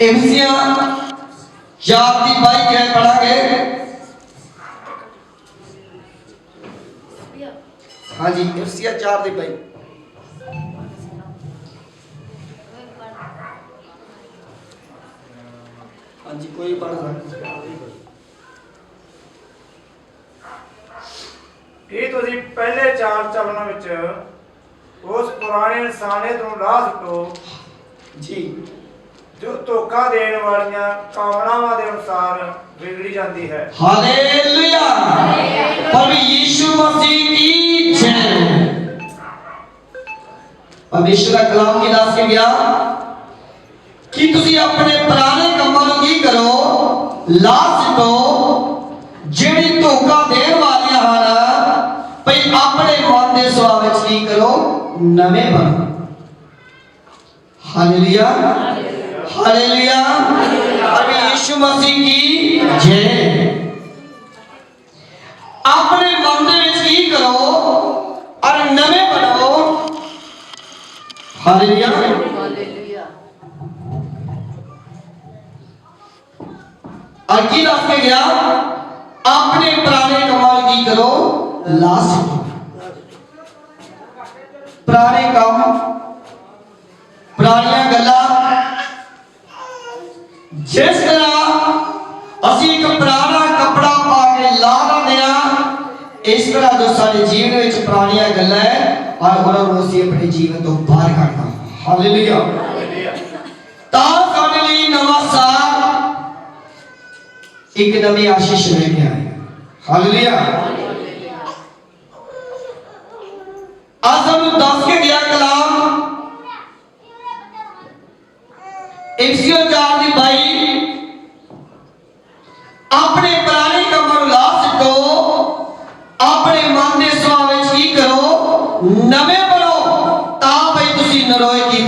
ਇਮਸੀਆਂ ਚਾਰ ਦੀ ਬਾਈ ਕਿਵੇਂ ਪੜਾਂਗੇ ਹਾਂਜੀ ਇਮਸੀਆਂ ਚਾਰ ਦੀ ਬਾਈ। ਹਾਂਜੀ ਕੋਈ ਪੜ ਸਕਦਾ। ਇਹ ਤੁਸੀਂ ਪਹਿਲੇ ਚਾਰ ਚਲਨਾਂ ਵਿੱਚ ਉਸ ਪੁਰਾਣੇ ਇਨਸਾਨੇ ਤੋਂ ਲਾਹ ਸੁੱਟੋ। ਜੀ। ਜੋ ਧੋਖਾ ਦੇਣ ਵਾਲੀਆਂ ਕਾਮਨਾਵਾਂ ਦੇ ਅਨੁਸਾਰ ਵਿਗੜੀ ਜਾਂਦੀ ਹੈ। ਹਾਲੇਲੂਇਆ। ਪ੍ਰਭੂ ਯੀਸ਼ੂ ਮਸੀਹ ਕੀ ਜੈ। ਪਰਮੇਸ਼ਰ ਦਾ ਕਲਾਮ ਕੀ ਦੱਸ ਕੇ ਗਿਆ ਕਿ ਤੁਸੀਂ ਆਪਣੇ ਪੁਰਾਣੇ ਕੰਮਾਂ ਨੂੰ ਕੀ ਕਰੋ? ਲਾਸ ਦੋ। ਜਿਹੜੀ ਧੋਖਾ ਦੇਣ ਵਾਲੀਆਂ ਹਨ ਭਈ ਆਪਣੇ ਮਨ ਦੇ ਸੁਭਾਅ ਵਿੱਚ ਕੀ ਕਰੋ? ਨਵੇਂ ਬਣੋ। ਹਾਲੇਲੂਇਆ। ابھی یشو مسیح کی جے اپنے کی کرو اور اور کی راستے گیا اپنے پرانے کمال کی کرو لاس پرانے کام پرانیاں گلہ ਜਿਸ ਤਰ੍ਹਾਂ ਅਸੀਂ ਇੱਕ ਪੁਰਾਣਾ ਕੱਪੜਾ ਪਾ ਕੇ ਲਾ ਦਿੰਦੇ ਆ ਇਸ ਤਰ੍ਹਾਂ ਜੋ ਸਾਡੇ ਜੀਵਨ ਵਿੱਚ ਪੁਰਾਣੀਆਂ ਗੱਲਾਂ ਹੈ, ਔਰ ਉਹਨਾਂ ਨੂੰ ਅਸੀਂ ਆਪਣੇ ਜੀਵਨ ਤੋਂ ਬਾਹਰ ਕੱਢਣਾ ਹਾਲੇਲੂਇਆ ਤਾਂ ਸਾਡੇ ਲਈ ਨਵਾਂ ਸਾਲ ਇੱਕ ਨਵੀਂ ਆਸ਼ੀਸ਼ ਲੈ ਕੇ ਆਇਆ। ਹਾਲੇਲੂਇਆ ਆਜ਼ਮ ਨੂੰ ਦੱਸ ਕੇ ਗਿਆ ਕਲਾਮ 104 ਨਰੋਏ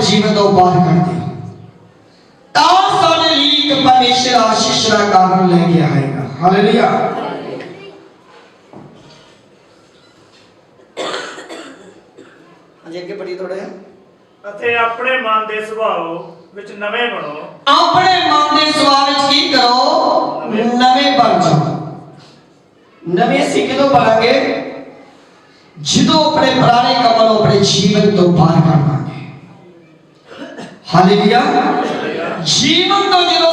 ਜੀਵਨ ਤੋਂ ਬਾਹਰ ਕਰ ਦਿਓ ਤਾਂ ਸਾਡੇ ਲਈ ਇੱਕ ਪਰਮੇਸ਼ਰ ਆਸ਼ੀਸ਼ ਦਾ ਕਾਰਨ ਲੈ ਕੇ ਆਏਗਾ। ਹਾਲੇਲੂਇਆ ਹਾਂਜੀ ਅੱਗੇ ਪੜੀ ਥੋੜਾ ਅਤੇ ਆਪਣੇ ਮਨ ਦੇ ਸੁਭਾਅ ਵਿੱਚ ਨਵੇਂ ਬਣੋ। ਆਪਣੇ ਮਨ ਦੇ ਸੁਭਾਅ ਵਿੱਚ ਕੀ ਕਰੋ? ਨਵੇਂ। ਬਣ ਜਾਓ। ਨਵੇਂ ਅਸੀਂ ਕਿਦੋਂ ਬਣਾਂਗੇ। ਜਦੋਂ ਆਪਣੇ ਪੁਰਾਣੇ ਕੰਮਾਂ ਨੂੰ ਆਪਣੇ ਜੀਵਨ ਤੋਂ ਬਾਹਰ 할렐루야. 지는 너희로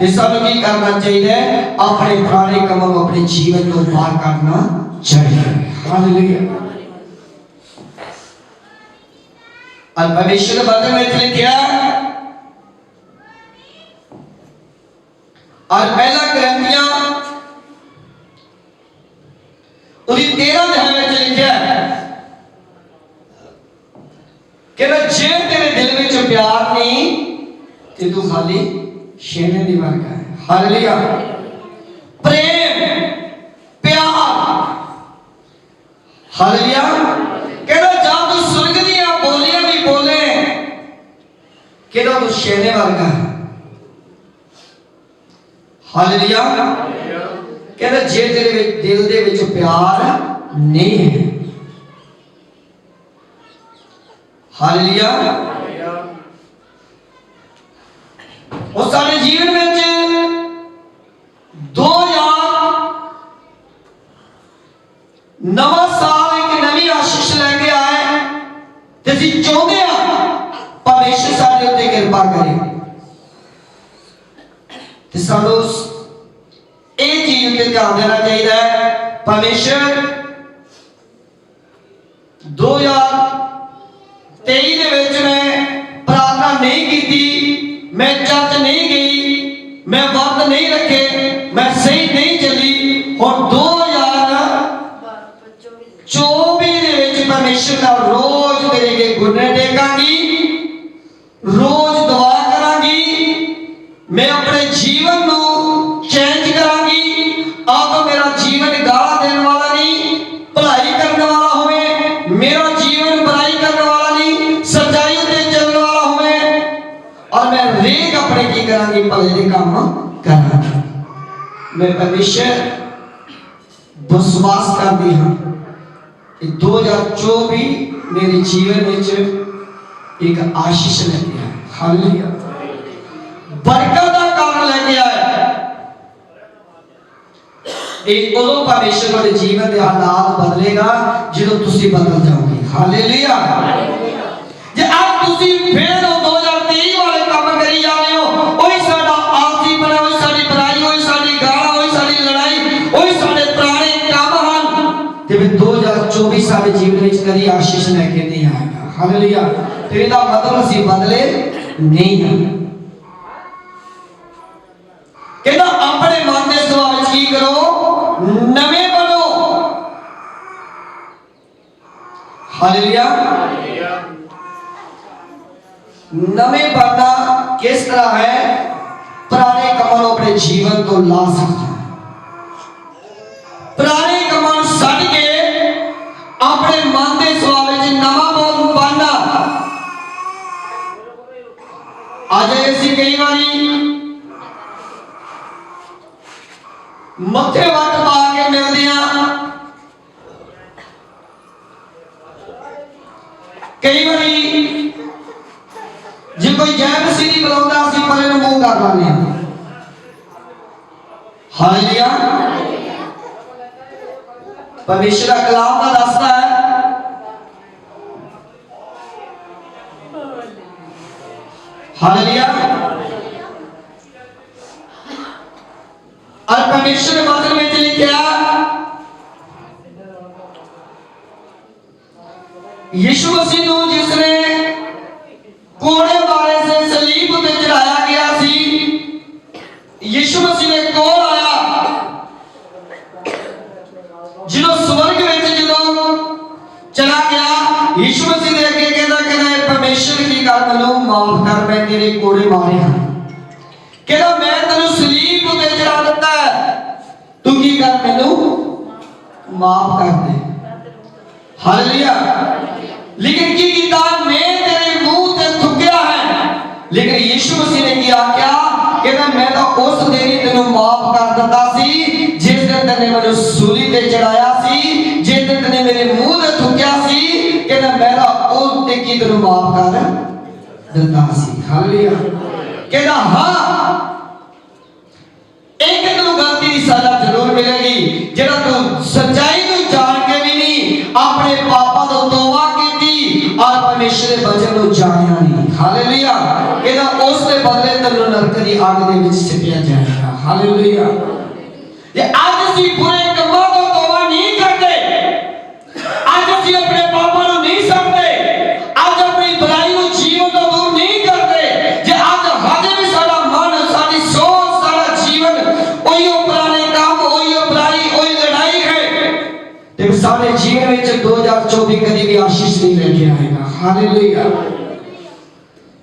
ہے تو سب کی کرنا چاہیے اپنے پرانے کموں اپنے جیون کو پار کرنا چاہیے ہالیلویا اور بھوشیہ کے بارے میں اتنے کیا اور پہلا کرنتیاں انہیں تیرہ میں ہمیں لکھا ہے کہ میں جے تیرے دل میں جو پیار نہیں تو خالی ਤੇ ਤੂੰ ਖਾਲੀ ਛੇਨੇ ਦੀ ਵਰਗਾ ਹੈ। ਹਾਲੇਲੂਇਆ ਪ੍ਰੇਮ, ਪਿਆਰ। ਹਾਲੇਲੂਇਆ ਕਹਿੰਦਾ ਜਦ ਤੂੰ ਸੁਰਗ ਦੀਆਂ ਬੋਲੀਆਂ ਵੀ ਬੋਲੇ, ਕਹਿੰਦਾ ਤੂੰ ਛੇਨੇ ਵਰਗਾ ਹੈ। ਹਾਲੇਲੂਇਆ ਕਹਿੰਦਾ ਜੇ ਤੇਰੇ ਵਿੱਚ ਦਿਲ ਦੇ ਵਿੱਚ ਪਿਆਰ ਨਹੀਂ ਹੈ। ਹਾਲੇਲੂਇਆ ਉਹ ਸਾਡੇ ਜੀਵਨ ਵਿੱਚ ਦੋ 2000 ਨਵਾਂ ਸਾਲ ਇੱਕ ਨਵੀਂ ਆਸ਼ੀਸ਼ ਲੈ ਕੇ ਆਇਆ ਹੈ ਤੇ ਅਸੀਂ ਚਾਹੁੰਦੇ ਹਾਂ ਪਰਮੇਸ਼ਰ ਸਾਡੇ ਉੱਤੇ ਕਿਰਪਾ ਕਰੇ। ਤੇ ਸਾਨੂੰ ਇਹ ਚੀਜ਼ ਉੱਤੇ ਧਿਆਨ ਦੇਣਾ ਚਾਹੀਦਾ ਹੈ। ਪਰਮੇਸ਼ਰ 2023 اللہ روز تیرے کے گنے ٹیکا گی روز دعا کرا گی میں اپنے جیون نو چینج کرا گی آپ میرا جیون گالا دین والا نہیں بھلائی کرنے والا ہوئے، میرا جیون بھلائی کرنے والا نہیں سچائی تے چلنے والا ہوئے، اور میں ریک اپنے کی کرا گی بھلے کام کرنا۔ میں پرمیشر بسواس کر دی ہوں۔ ਕਿ 2024 ਮੇਰੇ ਜੀਵਨ ਵਿੱਚ ਇੱਕ ਆਸ਼ੀਸ਼ ਲੈ ਕੇ ਆਇਆ। ਹਾਲੇਲੂਇਆ। ਬਰਕਤ ਦਾ ਕਾਰਨ ਲੈ ਕੇ ਆਇਆ। ਇਹ ਉਦੋਂ ਪਰਮੇਸ਼ਰ ਤੁਹਾਡੇ ਜੀਵਨ ਦੇ ਹਾਲਾਤ ਬਦਲੇਗਾ, ਜਦੋਂ ਤੁਸੀਂ ਬਦਲ ਜਾਓਗੇ। ਹਾਲੇਲੂਇਆ। ਜੇ ਅੱਜ ਤੁਸੀਂ ਫੇਰ ਉਹ تیری آشش لے کے نہیں آئے گا۔ ہلیا تیرے دا قدم اسی بدلے نہیں آئے کہنا، اپنے من دے سوال کی کرو، نویں بنو۔ ہلیا نویں بننا کس طرح ہے؟ پرانے کملوں اپنے جیون تو لا سکتا ہے پرانے ਪਰਮੇਸ਼ਰ ਦਾ ਕਲਾਮ ਦਾ ਦੱਸਦਾ ਹੈ। ਹਾਲੇਲੂਇਆ। ਅਰ ਪਰਮੇਸ਼ਰ ਦੇ ਬਾਰੇ آپ کر دے حالیہ لیکن کی کتاب میں تیرے منہ تے تھکیا ہے۔ لیکن یشو مسیح نے کیا کیا کہ میں میں تو اس دن ہی تینوں معاف کر دیتا سی، جس دن تنے مجھے سولی تے چڑھایا سی، جس دن تنے میرے منہ تے تھکیا سی کہ میں میں تو اس دن کی معاف کر دیتا سی۔ حالیہ کہنا ہاں ایک دنوں گلتی سالہ ضرور ملے گی۔ جانیا نہیں کہ نہ اس نے بدلے تینوں نرک دی آگ دے سے پیا جائے گا حالیلیہ یہ آج اسی پورے کمہ کو توبہ نہیں کرتے آج اسی اپنے پاپا نو نہیں سکتے آج اپنی بلائی نو جیو کو دور نہیں کرتے یہ آج حد وی سارا مان ساری سو سارا جیون اوہی پرانے کام اوہی برائی اوہی لڑائی ہے تے سارے جیون وچ چوبی کری بھی آشیش نہیں رہ گیا ہے گا ہاللویا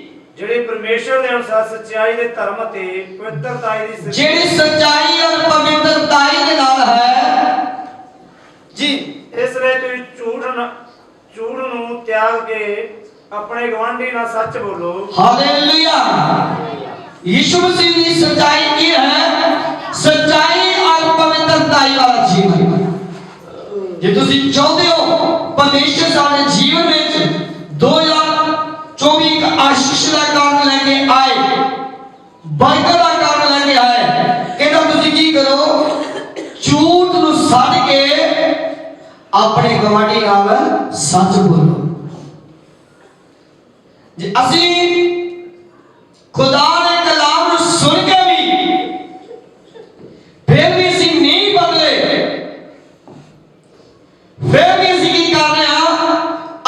ਜਿਹੜੀ ਪਰਮੇਸ਼ਰ ਦੇ ਅਨੁਸਾਰ ਸਚਾਈ ਦੇ ਧਰਮ ਅਤੇ ਪਵਿੱਤਰਤਾਈ ਦੀ ਜਿਹੜੀ ਸਚਾਈ ਔਰ ਪਵਿੱਤਰਤਾਈ ਦੇ ਨਾਲ ਹੈ। ਜੀ ਇਸ ਲਈ ਤੁਸੀਂ ਝੂਠ ਨਾ ਝੂਠ ਨੂੰ ਤਿਆਗ ਕੇ ਆਪਣੇ ਗਵਾਂਢੀ ਨਾਲ ਸੱਚ ਬੋਲੋ। ਹਾਲੇਲੂਇਆ। ਯਿਸੂ ਮਸੀਹ ਦੀ ਸਚਾਈ ਕੀ ਹੈ ਸਚਾਈ ਔਰ ਪਵਿੱਤਰਤਾਈ ਵਾਲਾ ਜੀਵਨ। ਜੇ ਤੁਸੀਂ ਚਾਹੁੰਦੇ ਹੋ ਪਰਮੇਸ਼ਰ ਸਾਡੇ ਬਰਕਤ ਦਾ ਕਾਰਨ ਲੈ ਕੇ ਆਇਆ ਕਹਿੰਦਾ, ਤੁਸੀਂ ਕੀ ਕਰੋ? ਝੂਠ ਨੂੰ ਛੱਡ ਕੇ ਆਪਣੇ ਗਵਾਂਢੀ ਨਾਲ ਸੱਚ ਬੋਲੋ। ਜੇ ਅਸੀਂ ਖੁਦਾ ਦੇ ਕਲਾਮ ਨੂੰ ਸੁਣ ਕੇ ਵੀ ਫਿਰ ਵੀ ਅਸੀਂ ਨਹੀਂ ਬਦਲੇ ਫਿਰ ਵੀ ਅਸੀਂ ਕੀ ਕਰ ਰਹੇ ਹਾਂ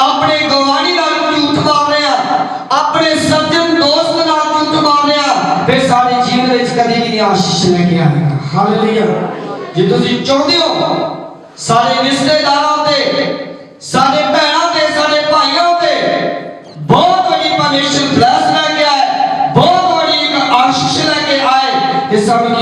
ਆਪਣੇ ਗਵਾਂਢੀ ਨਾਲ ਝੂਠ ਮਾਰ ਰਹੇ ਹਾਂ ਆਪਣੇ ਸੱਜਣ ਦੋਸਤ ਨਾਲ ਝੂਠ ਮਾਰ ਰਹੇ ਹਾਂ ਫਿਰ ਸਾਡੇ ਜੀਵਨ ਵਿੱਚ ਕਦੇ ਵੀ ਨਹੀਂ ਆਸ਼ੀਸ਼ ਲੈ ਕੇ ਆਏਗਾ ਹਾਲੇਲੂਇਆ ਜੇ ਤੁਸੀਂ ਚਾਹੁੰਦੇ ਹੋ ਸਾਡੇ ਰਿਸ਼ਤੇਦਾਰਾਂ ਤੇ, ਸਾਡੇ ਭੈਣਾਂ ਤੇ, ਸਾਡੇ ਭਾਈਆਂ ਤੇ ਬਹੁਤ ਵੱਡੀ ਪਰਮੇਸ਼ਰ ਬਲੈਸ ਲੈ ਕੇ ਆਏ, ਬਹੁਤ ਵੱਡੀ ਇੱਕ ਆਸ਼ੀਸ਼ ਲੈ ਕੇ ਆਏ, ਤੇ ਸਾਨੂੰ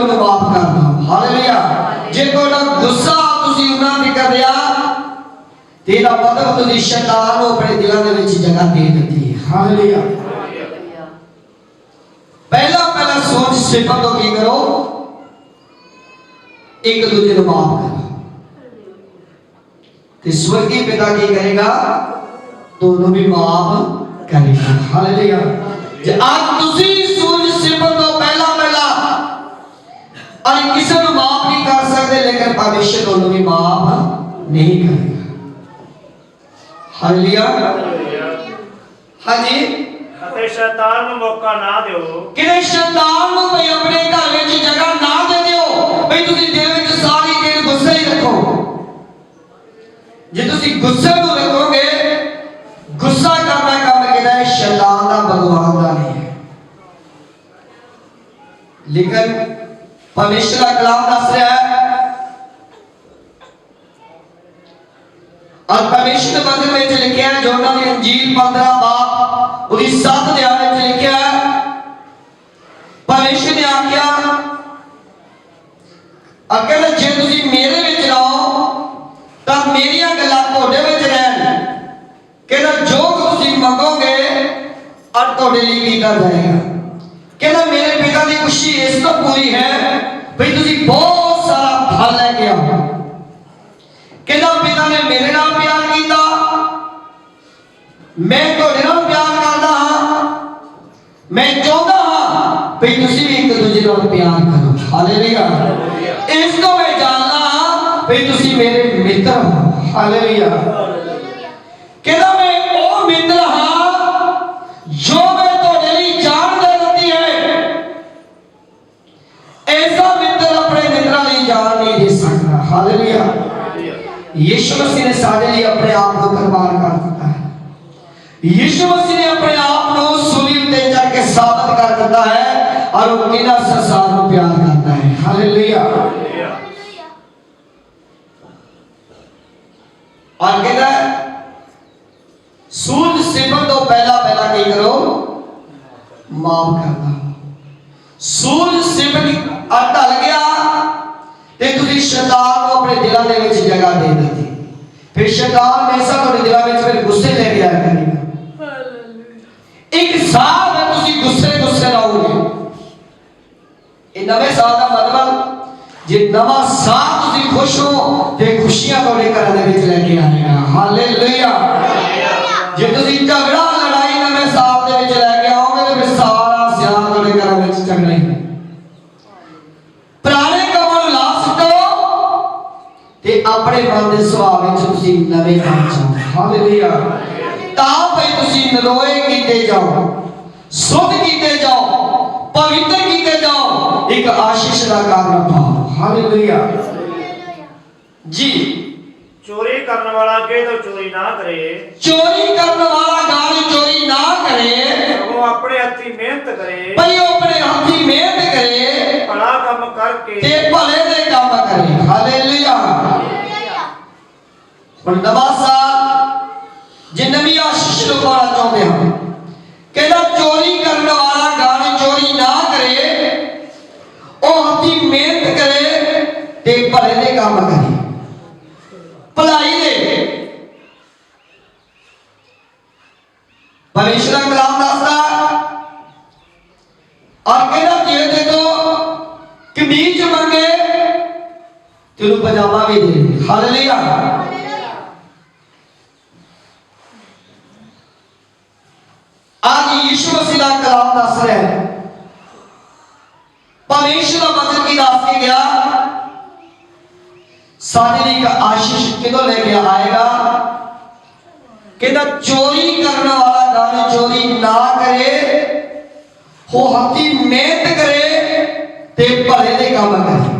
ਉਹਨੂੰ ਮਾਫ ਕਰ ਦਿਓ। ਹਾਲੇਲੂਇਆ। ਜੇ ਤੁਹਾਡਾ ਗੁੱਸਾ ਤੁਸੀਂ ਉਹਨਾਂ ਤੇ ਕਰਿਆ ਤੇ ਇਹਦਾ ਮਤਲਬ ਤੁਸੀਂ ਸ਼ੈਤਾਨ ਨੂੰ ਆਪਣੇ ਦਿਲਾਂ ਦੇ ਵਿੱਚ ਜਗ੍ਹਾ ਦੇ ਦਿੱਤੀ ਹਾਲੇਲੂਇਆ। ਪਹਿਲਾਂ ਪਹਿਲਾਂ ਸੋਚ ਸਿਪਣ ਤੋਂ ਕੀ ਕਰੋ? ਇੱਕ ਦੂਜੇ ਨੂੰ ਮਾਫ ਕਰੋ। ਤੇ ਸਵਰਗੀ ਪਿਤਾ ਕੀ ਕਰੇਗਾ? ਤੁਹਾਨੂੰ ਵੀ ਮਾਫ ਕਰੇਗਾ। ਹਾਲੇਲੂਇਆ। ਜੇ ਅੱਜ ਤੁਸੀਂ ਸੂਰਜ ਸਿਪਣ ਤੋਂ ਪਹਿਲਾਂ ਪਹਿਲਾਂ ਅਰ ਕਿਸੇ ਨੂੰ ਮਾਫ ਨਹੀਂ ਕਰ ਸਕਦੇ ਲੇਕਿਨ ਪਰਮੇਸ਼ਰ ਤੁਹਾਨੂੰ ਵੀ ਮਾਫ ਨਹੀਂ ਕਰੇਗਾ। ਹਾਲੇਲੂਇਆ ਹਾਂਜੀ। ਅਤੇ ਸ਼ੈਤਾਨ ਨੂੰ ਮੌਕਾ ਨਾ ਦਿਓ। ਕਿਤੇ ਸ਼ੈਤਾਨ ਨੂੰ ਭਈ ਆਪਣੇ ਘਰ ਵਿੱਚ ਜਗ੍ਹਾ ਨਾ ਦੇ ਦਿਓ? ਭਈ ਤੁਸੀਂ ਦਿਲ ਵਿੱਚ ਸਾਰੀ ਦਿਨ ਗੁੱਸੇ ਹੀ ਰੱਖੋ। ਜੇ ਤੁਸੀਂ ਗੁੱਸੇ ਨੂੰ ਰੱਖੋਗੇ ਗੁੱਸਾ ਕਰਨਾ ਕੰਮ ਕਿਹਦਾ ਹੈ? ਸ਼ੈਤਾਨ ਦਾ ਭਗਵਾਨ ਦਾ ਨਹੀਂ ਹੈ। ਲੇਕਿਨ پرمیشر کا کلام دس رہا ہے۔ اور پرمیشر کے بندے میں لکھا ہے، جو دی انجیل 15 باپ وہی 7 دیا میں لکھا ہے پرمیشر نے آکھیا، اگر جے تسی میرے وچ رہو تا میری گلاں تہاڈے وچ رہن۔ کہ جو تسی منگو گے، اور تہاڈے لیے کر جائے گا۔ کہ میرے پتا دی خوشی اس کو پوری ہے ਵੀ ਤੁਸੀਂ ਬਹੁਤ ਸਾਰਾ ਫਲ ਲੈ ਕੇ ਆਓ। ਕਹਿੰਦਾ ਪਿਤਾ ਨੇ ਮੇਰੇ ਨਾਲ ਪਿਆਰ ਕੀਤਾ। ਮੈਂ ਤੁਹਾਡੇ ਨਾਲ ਪਿਆਰ ਕਰਦਾ ਹਾਂ। ਮੈਂ ਚਾਹੁੰਦਾ ਹਾਂ ਵੀ ਤੁਸੀਂ ਵੀ ਇੱਕ ਦੂਜੇ ਨਾਲ ਪਿਆਰ ਕਰੋ। ਹਾਲੇਲੂਇਆ ਇਸ ਤੋਂ ਮੈਂ ਜਾਣਦਾ ਹਾਂ ਵੀ ਤੁਸੀਂ ਮੇਰੇ ਮਿੱਤਰ ਹੋ। ਹਾਲੇਲੂਇਆ ਕਹਿੰਦਾ ਮੈਂ ਉਹ ਮਿੱਤਰ نے دے سکتا حالیہ یشو مسیح نے سارے لیے اپنے آپ کو قربان کر دیتا ہے۔ یشو مسیح نے اپنے آپ کو سلیم دے جا کے ثابت کر دیتا ہے اور وہ کنا سنسار کو پیار کرتا ہے۔ حالیہ اور کہتا ہے، سود سفر تو پہلا پہلا کی کرو؟ معاف کرتا سود سفر اٹھا لگیا ਤੇ ਤੁਸੀਂ ਸ਼ੈਤਾਨ ਨੂੰ ਆਪਣੇ ਦਿਲਾਂ ਦੇ ਵਿੱਚ ਜਗ੍ਹਾ ਦੇ ਦਿੱਤੀ। ਫਿਰ ਸ਼ੈਤਾਨ ਹਮੇਸ਼ਾ ਤੁਹਾਡੇ ਦਿਲਾਂ ਵਿੱਚ ਫਿਰ ਗੁੱਸੇ ਲੈ ਕੇ ਆਇਆ ਕਰੇਗਾ। ਇੱਕ ਸਾਲ ਹੈ ਤੁਸੀਂ ਗੁੱਸੇ ਗੁੱਸੇ ਰਹੋਗੇ ਇਹ ਨਵੇਂ ਸਾਲ ਦਾ ਮਤਲਬ ਜੇ ਨਵਾਂ ਸਾਲ ਤੁਸੀਂ ਖੁਸ਼ ਹੋ ਤੇ ਖੁਸ਼ੀਆਂ ਤੁਹਾਡੇ ਘਰਾਂ ਦੇ ਵਿੱਚ ਲੈ ਕੇ ਆਏਗਾ ਹਾਲੇਲੂਇਆ। ਜੇ ਤੁਸੀਂ ਝਗੜਾ ਲੜਾਈ ਨਵੇਂ ਸਾਲ ਦੇ ਵਿੱਚ ਲੈ ਕੇ ਆਓਗੇ ਤੇ ਫਿਰ ਸਾਰਾ ਸਿਆਲ ਤੁਹਾਡੇ ਘਰਾਂ ਵਿੱਚ ਝਗੜਾ ਹੀ ਪੁਰਾਣੇ ਕੰਮਾਂ ਨੂੰ ਲਾ ਸੁੱਟੋ ਤੇ ਆਪਣੇ ਮਨ ਦੇ ਸੁਭਾਅ ਵਿੱਚ ਤੁਸੀਂ ਨਵੇਂ ਬਣ ਜਾਓ ਹਾਲੇਲੂਇਆ ਤਾਂ ਭਈ ਤੁਸੀਂ ਨਰੋਏ ਕੀਤੇ ਜਾਓ ਸੁਧ ਕੀਤੇ ਜਾਓ ਪਵਿੱਤਰ ਕੀਤੇ ਜਾਓ ਇੱਕ ਆਸ਼ੀਸ਼ ਦਾ ਕਾਰਨ ਪਾਓ ਹਾਲੇਲੂਇਆ ਜੀ। ਚੋਰੀ ਕਰਨ ਵਾਲਾ ਅੱਗੇ ਤੋਂ ਚੋਰੀ ਨਾ ਕਰੇ। ਚੋਰੀ ਕਰਨ ਵਾਲਾ ਗਾਲੀ ਚੋਰੀ ਨਾ ਕਰੇ। ਸਗੋਂ ਆਪਣੇ ਹੱਥੀਂ ਮਿਹਨਤ ਕਰੇ। ਭਈ ਉਹ ਆਪਣੇ ਹੱਥੀਂ ਮਿਹਨਤ ਕਰੇ। ਭਲਾ ਕੰਮ ਕਰਕੇ। ਤੇ ਭਲੇ ਦੇ ਕੰਮ ਕਰੇ। ਹਾਲੇਲੂਇਆ ਹੁਣ ਨਵਾਂ ਸਾਲ, ਜੇ ਨਵੀਂ ਆਸ਼ੀਸ਼ ਨੂੰ ਚਾਹੁੰਦੇ ਹਾਂ ਕਹਿੰਦਾ ਚੋਰੀ ਕਰਨ ਵਾਲਾ ਗਾਲੀ ਚੋਰੀ ਨਾ ਕਰੇ, ਉਹ ਹੱਥੀਂ ਮਿਹਨਤ ਕਰੇ ਤੇ ਭਲੇ ਦੇ ਕੰਮ ਕਰੇ। ਭਲਾਈ ਦੇ। ਪਰਮੇਸ਼ਰ ਦਾ ਕਲਾਮ ਦੱਸਦਾ, ਔਰ ਕਹਿੰਦਾ ਜੇ ਦੇ ਦੋ ਕਮੀਜ਼ ਮੰਗੇ, ਤੈਨੂੰ ਪਜਾਮਾ ਵੀ ਦੇ। ਹਾਲੇਲੂਇਆ ਅੱਜ ਯਿਸੂ ਮਸੀਹ ਦਾ ਦੱਸ ਰਿਹਾ ਹੈ। ਪਰਮੇਸ਼ਰ ਦਾ ਵਚਨ ਕੀ ਦੱਸ ਕੇ ਗਿਆ? ਸਾਡੇ ਲਈ ਇੱਕ ਆਸ਼ੀਸ਼ ਕਿਦੋਂ ਲੈ ਕੇ ਆਏਗਾ? ਕਹਿੰਦਾ ਚੋਰੀ ਕਰਨ ਵਾਲਾ ਗੱਲ ਚੋਰੀ ਨਾ ਕਰੇ ਹੋ ਹੱਥੀ ਮਿਹਨਤ ਕਰੇ ਤੇ ਭਲੇ ਦੇ ਕੰਮ ਕਰੇ।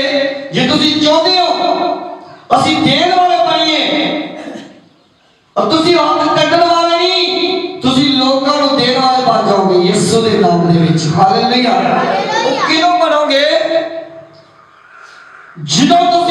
ਤੁਸੀਂ ਚਾਹੁੰਦੇ ਹੋ? ਅਸੀਂ ਦੇਣ ਵਾਲੇ ਬਣੀਏ। ਔਰ ਤੁਸੀਂ ਹੱਥ ਕੱਢਣ ਵਾਲੇ ਨਹੀਂ। ਤੁਸੀਂ ਲੋਕਾਂ ਨੂੰ ਦੇਣ ਵਾਲੇ ਬਣ ਜਾਓਗੇ ਯਿਸੂ ਦੇ ਨਾਮ ਦੇ ਵਿੱਚ। ਹਾਲੇਲੂਇਆ ਉਹ ਕਿਦੋਂ ਬਣੋਗੇ? ਜਦੋਂ ਤੁਸੀਂ